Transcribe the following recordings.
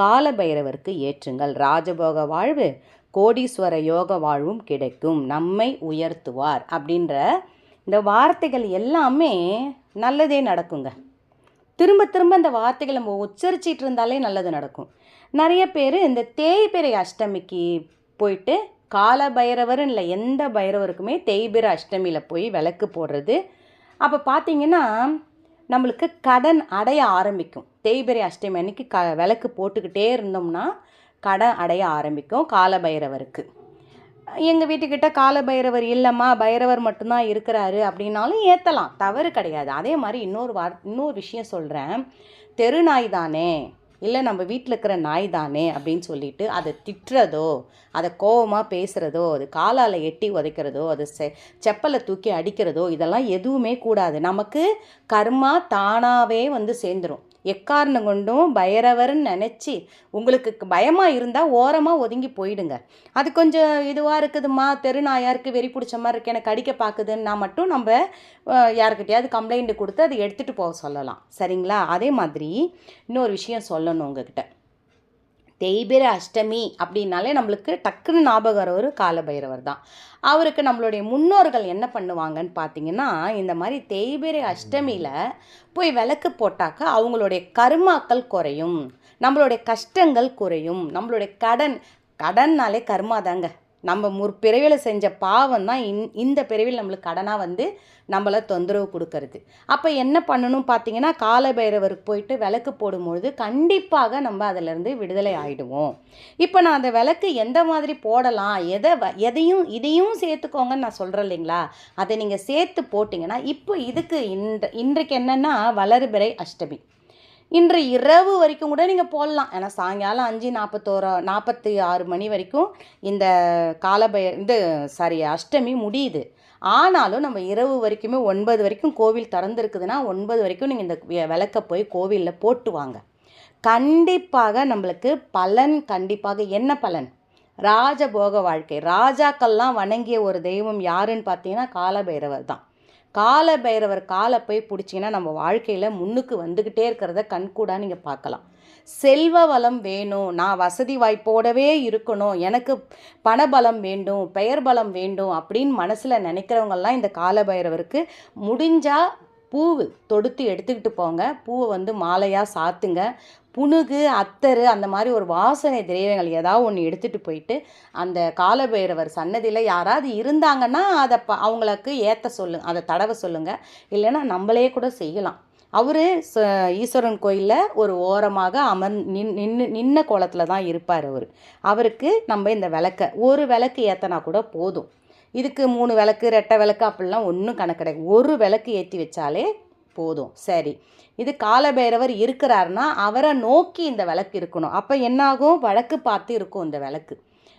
காலபைரவருக்கு ஏற்றுங்கள். ராஜபோக வாழ்வு கோடீஸ்வர யோக வாழ்வும் கிடைக்கும். நம்மை உயர்த்துவார் அப்படின்ற இந்த வார்த்தைகள் எல்லாமே நல்லதே நடக்குங்க. திரும்ப திரும்ப இந்த வார்த்தைகளை நம்ம உச்சரிச்சிட்டு இருந்தாலே நல்லது நடக்கும். நிறைய பேர் இந்த தேய்பிரை அஷ்டமிக்கு போயிட்டு கால பைரவர்னு இல்லை எந்த பைரவருக்குமே தேய்பிரை அஷ்டமியில் போய் விளக்கு போடுறது. அப்போ பார்த்தீங்கன்னா நம்மளுக்கு கடன் அடைய ஆரம்பிக்கும். தேய்பிரை அஷ்டமி அன்னைக்கு க விளக்கு போட்டுக்கிட்டே இருந்தோம்னா கடன் அடைய ஆரம்பிக்கும் காலபைரவருக்கு. எங்கள் வீட்டுக்கிட்ட காலபைரவர் இல்லைம்மா பைரவர் மட்டும்தான் இருக்கிறாரு அப்படின்னாலும் ஏற்றலாம் தவறு கிடையாது. அதே மாதிரி இன்னொரு வார் இன்னொரு விஷயம் சொல்கிறேன் தெரு நாய் தானே இல்லை நம்ம வீட்டில் இருக்கிற நாய் தானே அப்படின்னு சொல்லிட்டு அதை திட்டுறதோ அதை கோவமாக பேசுகிறதோ அது காலால் எட்டி உதைக்கிறதோ அது செ செப்பலை தூக்கி அடிக்கிறதோ இதெல்லாம் எதுவுமே கூடாது. நமக்கு கர்மா தானாகவே வந்து சேர்ந்துடும் எக்காரணம் கொண்டும் பைரவர்னு நினச்சி உங்களுக்கு பயமாக இருந்தால் ஓரமாக ஒதுங்கி போயிடுங்க. அது கொஞ்சம் இதுவாக இருக்குதுமா தெருநாயாக இருக்குது வெறி பிடிச்ச மாதிரி இருக்கு எனக்கு அடிக்க பார்க்குதுன்னா மட்டும் நம்ம யாருக்கிட்டையாவது கம்ப்ளைண்ட் கொடுத்து அதை எடுத்துகிட்டு போக சொல்லலாம். சரிங்களா? அதே மாதிரி இன்னொரு விஷயம் சொல்லணும் உங்ககிட்ட. தேய்பிர அஷ்டமி அப்படின்னாலே நம்மளுக்கு டக்குன்னு ஞாபகம் ஒரு காலபைரவர் தான். அவருக்கு நம்மளுடைய முன்னோர்கள் என்ன பண்ணுவாங்கன்னு பார்த்தீங்கன்னா இந்த மாதிரி தேய்பிரை அஷ்டமியில் போய் விளக்கு போட்டாக்க அவங்களுடைய கர்மாக்கள் குறையும் நம்மளுடைய கஷ்டங்கள் குறையும் நம்மளுடைய கடன் கடன்னாலே கர்மா தாங்க. நம்ம முற்பிறவியில் செஞ்ச பாவம் தான் இந் இந்த பிறவியில் நம்மளுக்கு கடனாக வந்து நம்மளை தொந்தரவு கொடுக்கறது. அப்போ என்ன பண்ணணும் பார்த்தீங்கன்னா காலபைரவருக்கு போயிட்டு விளக்கு போடும்பொழுது கண்டிப்பாக நம்ம அதிலிருந்து விடுதலை ஆகிடுவோம் இப்போ நான் அந்த விளக்கு எந்த மாதிரி போடலாம் எதை வ- எதையும் இதையும் சேர்த்துக்கோங்கன்னு நான் சொல்கிறேன் இல்லைங்களா? அதை நீங்கள் சேர்த்து போட்டிங்கன்னா இப்போ இதுக்கு இன்ற இன்றைக்கு என்னென்னா வளர்பிறை அஷ்டமி. இன்று இரவு வரைக்கும் கூட நீங்கள் போடலாம். ஏன்னா சாயங்காலம் அஞ்சு நாற்பத்தோரோ நாற்பத்தி ஆறு மணி வரைக்கும் இந்த காலபய இந்த சாரி அஷ்டமி முடியுது. ஆனாலும் நம்ம இரவு வரைக்குமே ஒன்பது வரைக்கும் கோவில் திறந்துருக்குதுன்னா ஒன்பது வரைக்கும் நீங்கள் இந்த விளக்க போய் கோவிலில் போட்டு வாங்க. கண்டிப்பாக நம்மளுக்கு பலன் கண்டிப்பாக என்ன பலன்? ராஜபோக வாழ்க்கை. ராஜாக்கள்லாம் வணங்கிய ஒரு தெய்வம் யாருன்னு பார்த்தீங்கன்னா காலபைரவர் தான். கால பைரவர் காலை போய் பிடிச்சிங்கன்னா நம்ம வாழ்க்கையில் முன்னுக்கு வந்துக்கிட்டே இருக்கிறத கண்கூடாக நீங்கள் பார்க்கலாம். செல்வ வளம் வேணும் நான் வசதி வாய்ப்போடவே இருக்கணும் எனக்கு பணபலம் வேண்டும் பெயர் பலம் வேண்டும் அப்படின்னு மனசில் நினைக்கிறவங்கெல்லாம் இந்த காலபைரவருக்கு முடிஞ்சால் பூவு தொடுத்து எடுத்துக்கிட்டு போங்க. பூவை வந்து மாலையாக சாத்துங்க. புனுகு அத்தரு அந்த மாதிரி ஒரு வாசனை திரவியங்கள் ஏதாவது ஒன்று எடுத்துகிட்டு போயிட்டு அந்த காலபைரவர் சன்னதியில் யாராவது இருந்தாங்கன்னா அதை ப அவங்களுக்கு ஏற்ற சொல்லு அதை தடவை சொல்லுங்கள் இல்லைன்னா நம்மளே கூட செய்யலாம். அவர் ஈஸ்வரன் கோயிலில் ஒரு ஓரமாக அமர் நின் நின்று நின்ன கோலத்தில் தான் இருப்பார் அவர். அவருக்கு நம்ம இந்த விளக்க ஒரு விளக்கு ஏற்றினா கூட போதும். இதுக்கு மூணு விளக்கு ரெட்டை விளக்கு அப்படிலாம் ஒன்றும் கணக்கு கிடையாது. ஒரு விளக்கு ஏற்றி வச்சாலே போதும். சரி. இது காலபைரவர் இருக்கிறாருன்னா அவரை நோக்கி இந்த விளக்கு இருக்கணும். அப்போ என்னாகும்? வழக்கு பார்த்து இருக்கும் இந்த விளக்கு.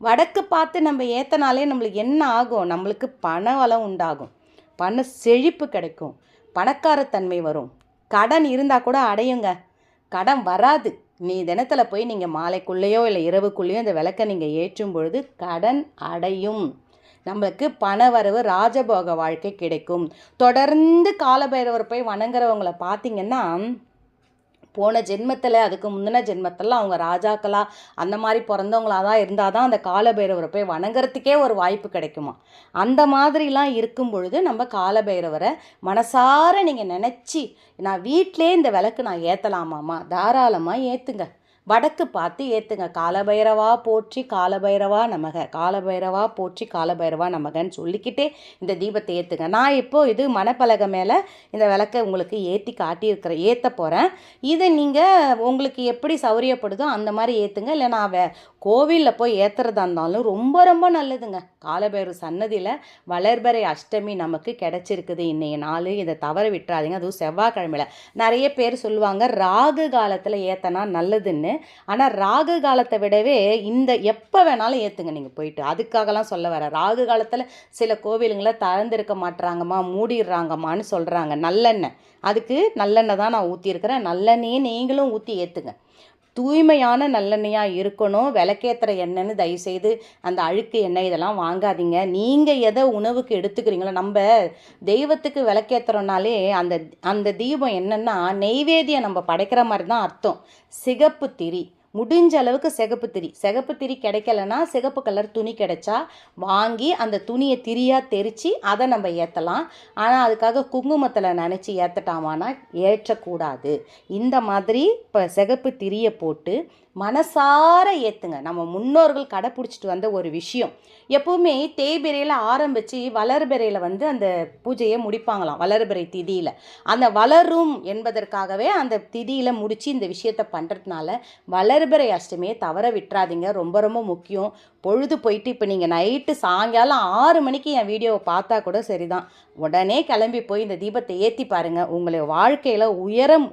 வடக்கு பார்த்து நம்ம ஏற்றனாலே நம்மளுக்கு என்ன ஆகும்? நம்மளுக்கு பண வளம் உண்டாகும். பண செழிப்பு கிடைக்கும். பணக்காரத்தன்மை வரும். கடன் இருந்தால் கூட அடையுங்க. கடன் வராது. நீ தினத்தில் போய் நீங்கள் மாலைக்குள்ளேயோ இல்லை இரவுக்குள்ளேயோ இந்த விளக்கை நீங்கள் ஏற்றும் பொழுது கடன் அடையும். நம்மளுக்கு பணவரவு ராஜபோக வாழ்க்கை கிடைக்கும். தொடர்ந்து காலபைரவர் போய் வணங்குறவங்களை பார்த்தீங்கன்னா போன ஜென்மத்தில் அதுக்கு முந்தின ஜென்மத்தில் அவங்க ராஜாக்களாக அந்த மாதிரி பிறந்தவங்களா தான் இருந்தால் தான் அந்த காலபைரவரை போய் வணங்குறதுக்கே ஒரு வாய்ப்பு கிடைக்குமா? அந்த மாதிரிலாம் இருக்கும் பொழுது நம்ம காலபைரவரை மனசார நீங்கள் நினச்சி நான் வீட்டிலே இந்த விளக்கு நான் ஏற்றலாமாம்மா தாராளமாக ஏற்றுங்க வடக்கு பார்த்து ஏற்றுங்க காலபைரவா போற்றி காலபைரவா நமக. காலபைரவா போற்றி காலபைரவா நமகன்னு சொல்லிக்கிட்டே இந்த தீபத்தை ஏற்றுங்க நான் இப்போ இது மணப்பலகை மேலே இந்த விளக்கை உங்களுக்கு ஏற்றி காட்டியிருக்கிறேன் ஏற்ற போகிறேன் இதை நீங்கள் உங்களுக்கு எப்படி சௌரியப்படுதோ அந்த மாதிரி ஏற்றுங்க இல்லை நான் வே கோவிலில் போய் ஏற்றுறதா இருந்தாலும் ரொம்ப ரொம்ப நல்லதுங்க. காலபைரவர் சன்னதியில் வளர்பறை அஷ்டமி நமக்கு கிடச்சிருக்குது இன்றைய நாள். இதை தவற விட்டுறாதீங்க. அதுவும் செவ்வாய்க்கிழமையில். நிறைய பேர் சொல்லுவாங்க ராகு காலத்தில் ஏற்றனா நல்லதுன்னு. ஆனால் ராகு காலத்தை விடவே இந்த எப்போ வேணாலும் ஏற்றுங்க நீங்கள் போயிட்டு அதுக்காகலாம் சொல்ல வர. ராகு காலத்தில் சில கோவிலுங்களை திறந்திருக்க மாட்றாங்கம்மா மூடிடுறாங்கம்மான்னு சொல்கிறாங்க நல்லெண்ணெய். அதுக்கு நல்லெண்ணெய் தான் நான் ஊற்றிருக்கிறேன் நல்லெண்ணெயே நீங்களும் ஊற்றி ஏற்றுங்க தூய்மையான நல்லெண்ணெயாக இருக்கணும். விளக்கேற்றுற எண்ணெய்னு தயவுசெய்து அந்த அழுக்கு எண்ணெய் இதெல்லாம் வாங்காதீங்க. நீங்கள் எதை உணவுக்கு எடுத்துக்கிறீங்களோ நம்ம தெய்வத்துக்கு விளக்கேற்றுறோனாலே அந்த அந்த தீபம் என்னென்னா நெய்வேதியை நம்ம படைக்கிற மாதிரி தான் அர்த்தம். சிகப்பு திரி. முடிஞ்ச அளவுக்கு சிகப்பு திரி. சிகப்பு திரி கிடைக்கலனா சிகப்பு கலர் துணி கிடைச்சா வாங்கி அந்த துணியை திரியாக தெரித்து அதை நம்ம ஏற்றலாம் ஆனால் அதுக்காக குங்குமத்தில் நினச்சி ஏற்றட்டாமான்னா ஏற்றக்கூடாது. இந்த மாதிரி இப்போ சிகப்பு திரியை போட்டு மனசார ஏற்றுங்க நம்ம முன்னோர்கள் கடைப்பிடிச்சிட்டு வந்த ஒரு விஷயம். எப்போவுமே தேய்பிரையில் ஆரம்பித்து வளர்பிரையில் வந்து அந்த பூஜையை முடிப்பாங்களாம் வளர்பிறை திதியில். அந்த வளரும் என்பதற்காகவே அந்த திதியில் முடித்து இந்த விஷயத்தை பண்ணுறதுனால வளர்பிறை அஷ்டமியை தவற விட்டுறாதீங்க. ரொம்ப ரொம்ப முக்கியம். பொழுது போயிட்டு இப்போ நீங்கள் நைட்டு சாயங்காலம் ஆறு மணிக்கு என் வீடியோவை பார்த்தா கூட சரிதான். உடனே கிளம்பி போய் இந்த தீபத்தை ஏற்றி பாருங்கள் உங்களை வாழ்க்கையில் உயரம்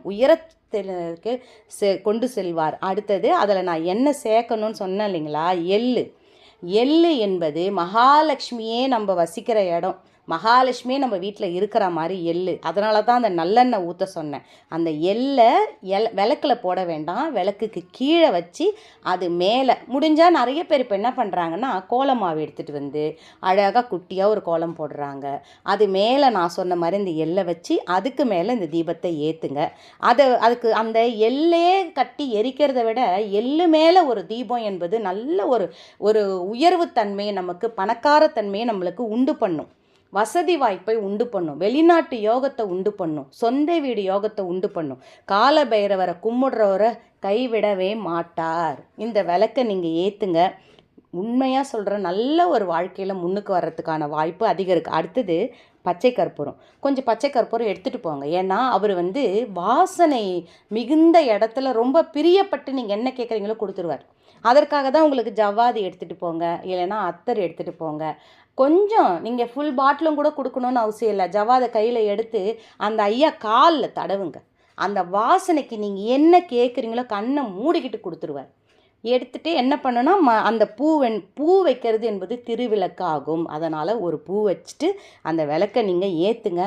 உயரத்திற்கு செ கொண்டு செல்வார். அடுத்தது அதில் நான் என்ன சேர்க்கணும்னு சொன்னேன் இல்லைங்களா? எள்ளு. எள்ளு என்பது மகாலட்சுமியே நம்ம வசிக்கிற இடம். மகாலட்சுமியே நம்ம வீட்டில் இருக்கிற மாதிரி எள்ளு. அதனால தான் அந்த நல்லெண்ணெய் ஊற்ற சொன்னேன். அந்த எள்ளை எல் விளக்கில் போட வேண்டாம். விளக்குக்கு கீழே வச்சு அது மேலே முடிஞ்சால் நிறைய பேர் இப்போ என்ன பண்ணுறாங்கன்னா கோலம் மாவு எடுத்துகிட்டு வந்து அழகாக குட்டியாக ஒரு கோலம் போடுறாங்க. அது மேலே நான் சொன்ன மாதிரி இந்த எள்ளை வச்சு அதுக்கு மேலே இந்த தீபத்தை ஏற்றுங்க அதை அதுக்கு அந்த எல்லே கட்டி எரிக்கிறத விட எள்ளு மேலே ஒரு தீபம் என்பது நல்ல ஒரு ஒரு உயர்வுத்தன்மையை நமக்கு பணக்கார தன்மையை நம்மளுக்கு உண்டு பண்ணும். வசதி வாய்ப்பை உண்டு பண்ணும். வெளிநாட்டு யோகத்தை உண்டு பண்ணும். சொந்த வீடு யோகத்தை உண்டு பண்ணும். கால பைரவரை கும்பிடுறவரை கைவிடவே மாட்டார். இந்த விளக்கை நீங்கள் ஏற்றுங்க உண்மையாக சொல்கிற நல்ல ஒரு வாழ்க்கையில் முன்னுக்கு வர்றதுக்கான வாய்ப்பு அதிகம் இருக்குது அடுத்தது பச்சை கற்பூரம். கொஞ்சம் பச்சை கற்பூரம் எடுத்துகிட்டு போங்க. ஏன்னா அவர் வந்து வாசனை மிகுந்த இடத்துல ரொம்ப பிரியப்பட்டு நீங்கள் என்ன கேட்குறீங்களோ கொடுத்துருவார். அதற்காக தான் உங்களுக்கு ஜவ்வாதி எடுத்துகிட்டு போங்க. இல்லைன்னா அத்தர் எடுத்துகிட்டு போங்க. கொஞ்சம் நீங்கள் ஃபுல் பாட்டிலும் கூட கொடுக்கணுன்னு அவசியம் இல்லை. ஜவாத கையில் எடுத்து அந்த ஐயா காலில் தடவுங்க. அந்த வாசனைக்கு நீங்கள் என்ன கேட்குறீங்களோ கண்ணை மூடிக்கிட்டு கொடுத்துருவார். எடுத்துகிட்டு என்ன பண்ணுன்னா ம அந்த பூ வெண் பூ வைக்கிறது என்பது திருவிளக்காகும். அதனால் ஒரு பூ வச்சுட்டு அந்த விளக்கை நீங்கள் ஏற்றுங்க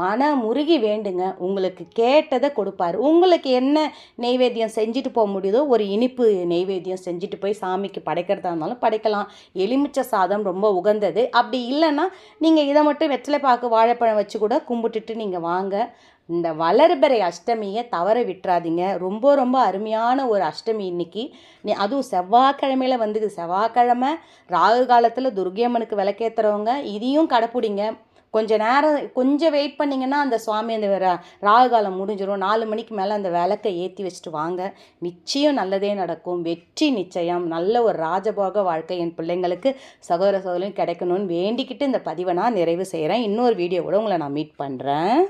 மன முருகி வேண்டுங்க. உங்களுக்கு கேட்டதை கொடுப்பாரு. உங்களுக்கு என்ன நெய்வேத்தியம் செஞ்சுட்டு போக முடியுதோ ஒரு இனிப்பு நெய்வேத்தியம் செஞ்சுட்டு போய் சாமிக்கு படைக்கிறதா இருந்தாலும் படைக்கலாம். எலுமிச்சை சாதம் ரொம்ப உகந்தது. அப்படி இல்லைன்னா நீங்கள் இதை மட்டும் வெற்றிலை பாக்கு வாழைப்பழம் வச்சு கூட கும்பிட்டுட்டு நீங்கள் வாங்க. இந்த வளர்பிறை அஷ்டமியை தவற விட்டுறாதீங்க. ரொம்ப ரொம்ப அருமையான ஒரு அஷ்டமி இன்னைக்கு. நீ அதுவும் செவ்வாய்க்கிழமையில் வந்துது. செவ்வாய்க்கிழமை ராகு காலத்தில் துர்கியம்மனுக்கு விளக்கேற்றுறவங்க இதையும் கடைப்பிடிங்க. கொஞ்ச நேரம் கொஞ்சம் வெயிட் பண்ணிங்கன்னா அந்த சுவாமி அந்த ர- ராகு காலம் முடிஞ்சிடும் நாலு மணிக்கு மேலே அந்த விளக்கை ஏற்றி வச்சுட்டு வாங்க. நிச்சயம் நல்லதே நடக்கும். வெற்றி நிச்சயம். நல்ல ஒரு ராஜபோக வாழ்க்கை என் பிள்ளைங்களுக்கு சகோதர சகோதரியும் கிடைக்கணும்னு வேண்டிக்கிட்டு இந்த பதிவை நான் நிறைவு செய்கிறேன் இன்னொரு வீடியோவோட உங்களை நான் மீட் பண்ணுறேன்